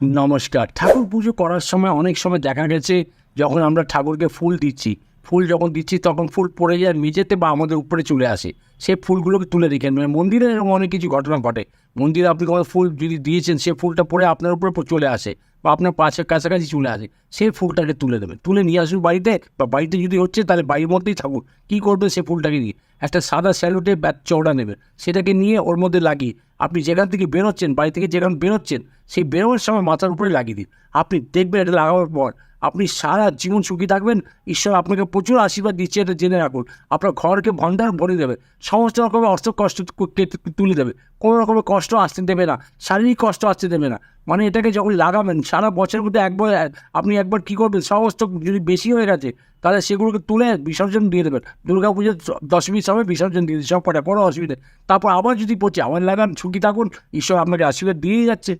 নমস্কার। ঠাকুর পুজো করার সময় অনেক সময় দেখা গেছে, যখন আমরা ঠাকুরকে ফুল দিচ্ছি, ফুল যখন দিচ্ছি তখন ফুল পড়ে যায় মেঝেতে বা আমাদের উপরে চলে আসে। সেই ফুলগুলোকে তুলে রেখে মানে মন্দিরে এরকম অনেক কিছু ঘটনা ঘটে। মন্দিরে আপনি কোনো ফুল যদি দিয়েছেন, সে ফুলটা পড়ে আপনার উপরে চলে আসে বা আপনার পাশে কাছাকাছি চলে আসে। সেই ফুলটাকে তুলে দেবেন তুলে নিয়ে আসুন বাড়িতে বা বাড়িতে যদি হচ্ছে তাহলে বাড়ির মধ্যেই থাকুন। কী করবে সে ফুলটাকে নিয়ে? একটা সাদা স্যালুটে ব্যাট চওড়া নেবেন সেটাকে নিয়ে ওর মধ্যে লাগিয়ে আপনি যেখান থেকে বেরোচ্ছেন, বাড়ি থেকে যেখান বেরোচ্ছেন, সেই বেরোনোর সময় মাথার উপরে লাগিয়ে দিন। আপনি দেখবেন এটা লাগানোর পর আপনি সারা জীবন সুখী থাকবেন। ঈশ্বর আপনাকে প্রচুর আশীর্বাদ দিচ্ছে, এটা জেনে রাখুন। আপনার ঘরকে ভণ্ডার ভরে দেবে। সমস্ত রকমের অর্থ কষ্ট তুলে দেবে। কোনো রকমের কষ্ট আসতে দেবে না। শারীরিক কষ্ট আসতে দেবে না। মানে এটাকে যখন লাগাবেন, সারা বছরের মধ্যে একবার, আপনি একবার কী করবেন? সমস্ত যদি বেশি হয়ে গেছে তাহলে সেগুলোকে তুলে বিসর্জন দিয়ে দেবেন। দুর্গা পুজোর দশমীর সময় বিসর্জন দিয়ে সব কটা, কোনো অসুবিধে তারপর আবার যদি পড়ছে আমার লাগান সুখী থাকুন, ঈশ্বর আপনাকে আশীর্বাদ দিয়েই যাচ্ছে।